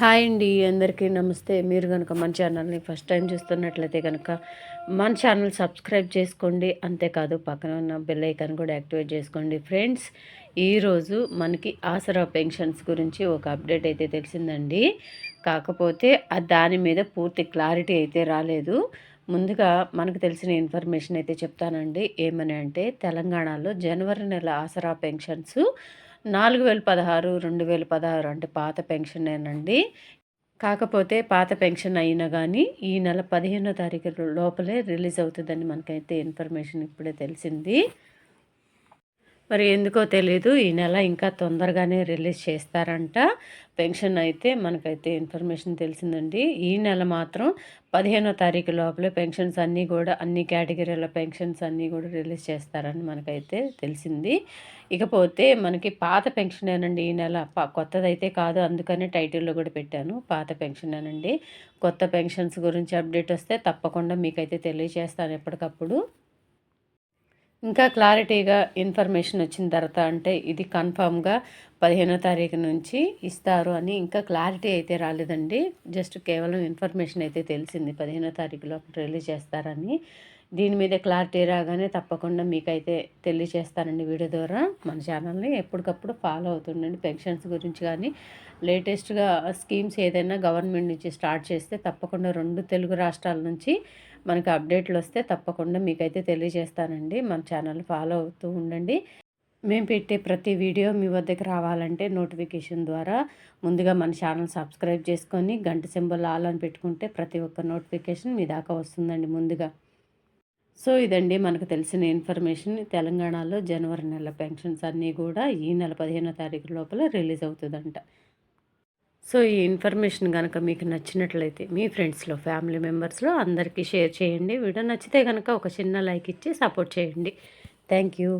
Hi అండి అందరికీ నమస్తే. మీరు కనుక మన ఛానల్ని ఫస్ట్ టైం చూస్తున్నట్లయితే కనుక మన ఛానల్ సబ్స్క్రైబ్ చేసుకోండి. అంతేకాదు పక్కన ఉన్న బెల్ ఐకాన్ కూడా యాక్టివేట్ చేసుకోండి. ఫ్రెండ్స్ ఈరోజు మనకి ఆసరా పెన్షన్స్ గురించి ఒక అప్డేట్ అయితే తెలిసిందండి. కాకపోతే దాని మీద పూర్తి క్లారిటీ అయితే రాలేదు. ముందుగా మనకు తెలిసిన ఇన్ఫర్మేషన్ అయితే చెప్తానండి. ఏమని అంటే తెలంగాణలో జనవరి నెల ఆసరా పెన్షన్స్ నాలుగు వేల పదహారు రెండు వేల పదహారు అంటే పాత పెన్షనేనండి. కాకపోతే పాత పెన్షన్ అయినా కానీ ఈ నెల పదిహేనో తారీఖు లోపలే రిలీజ్ అవుతుందని మనకైతే ఇన్ఫర్మేషన్ ఇప్పుడే తెలిసింది. మరి ఎందుకో తెలీదు. ఈ నెల ఇంకా తొందరగానే రిలీజ్ చేస్తారంట. పెన్షన్ అయితే మనకైతే ఇన్ఫర్మేషన్ తెలిసిందండి. ఈ నెల మాత్రం పదిహేనో తారీఖు లోపలే పెన్షన్స్ అన్నీ కూడా అన్ని కేటగిరీల పెన్షన్స్ అన్నీ కూడా రిలీజ్ చేస్తారని మనకైతే తెలిసింది. ఇకపోతే మనకి పాత పెన్షనేనండి ఈ నెల. కొత్తదైతే కాదు. అందుకనే టైటిల్లో కూడా పెట్టాను. పాత పెన్షనేనండి. కొత్త పెన్షన్స్ గురించి అప్డేట్ వస్తే తప్పకుండా మీకైతే తెలియజేస్తాను ఎప్పటికప్పుడు. ఇంకా క్లారిటీగా ఇన్ఫర్మేషన్ వచ్చిన తర్వాత అంటే ఇది కన్ఫామ్గా పదిహేనో తారీఖు నుంచి ఇస్తారు అని ఇంకా క్లారిటీ అయితే రాలేదండి. జస్ట్ కేవలం ఇన్ఫర్మేషన్ అయితే తెలిసింది పదిహేనో తారీఖులో రిలీజ్ చేస్తారని. దీని మీద క్లారిటీ రాగానే తప్పకుండా మీకైతే తెలియజేస్తానండి వీడియో ద్వారా. మన ఛానల్ని ఎప్పటికప్పుడు ఫాలో అవుతుండండి. పెన్షన్స్ గురించి కానీ లేటెస్ట్గా స్కీమ్స్ ఏదైనా గవర్నమెంట్ నుంచి స్టార్ట్ చేస్తే తప్పకుండా రెండు తెలుగు రాష్ట్రాల నుంచి మనకు అప్డేట్లు వస్తే తప్పకుండా మీకైతే తెలియజేస్తానండి. మన ఛానల్ ఫాలో అవుతూ ఉండండి. మేము పెట్టే ప్రతి వీడియో మీ వద్దకు రావాలంటే నోటిఫికేషన్ ద్వారా ముందుగా మన ఛానల్ సబ్స్క్రైబ్ చేసుకొని గంట సింబల్ ఆల్ అని పెట్టుకుంటే ప్రతి ఒక్క నోటిఫికేషన్ మీ దాకా వస్తుందండి ముందుగా. సో ఇదండి మనకు తెలిసిన ఇన్ఫర్మేషన్. తెలంగాణలో జనవరి నెల పెన్షన్స్ అన్నీ కూడా ఈ నెల పదిహేనో తారీఖు లోపల రిలీజ్ అవుతుందంట. సో ఈ ఇన్ఫర్మేషన్ కనుక మీకు నచ్చినట్లయితే మీ ఫ్రెండ్స్లో ఫ్యామిలీ మెంబర్స్లో అందరికీ షేర్ చేయండి. వీడియో నచ్చితే కనుక ఒక చిన్న లైక్ ఇచ్చి సపోర్ట్ చేయండి. Thank you.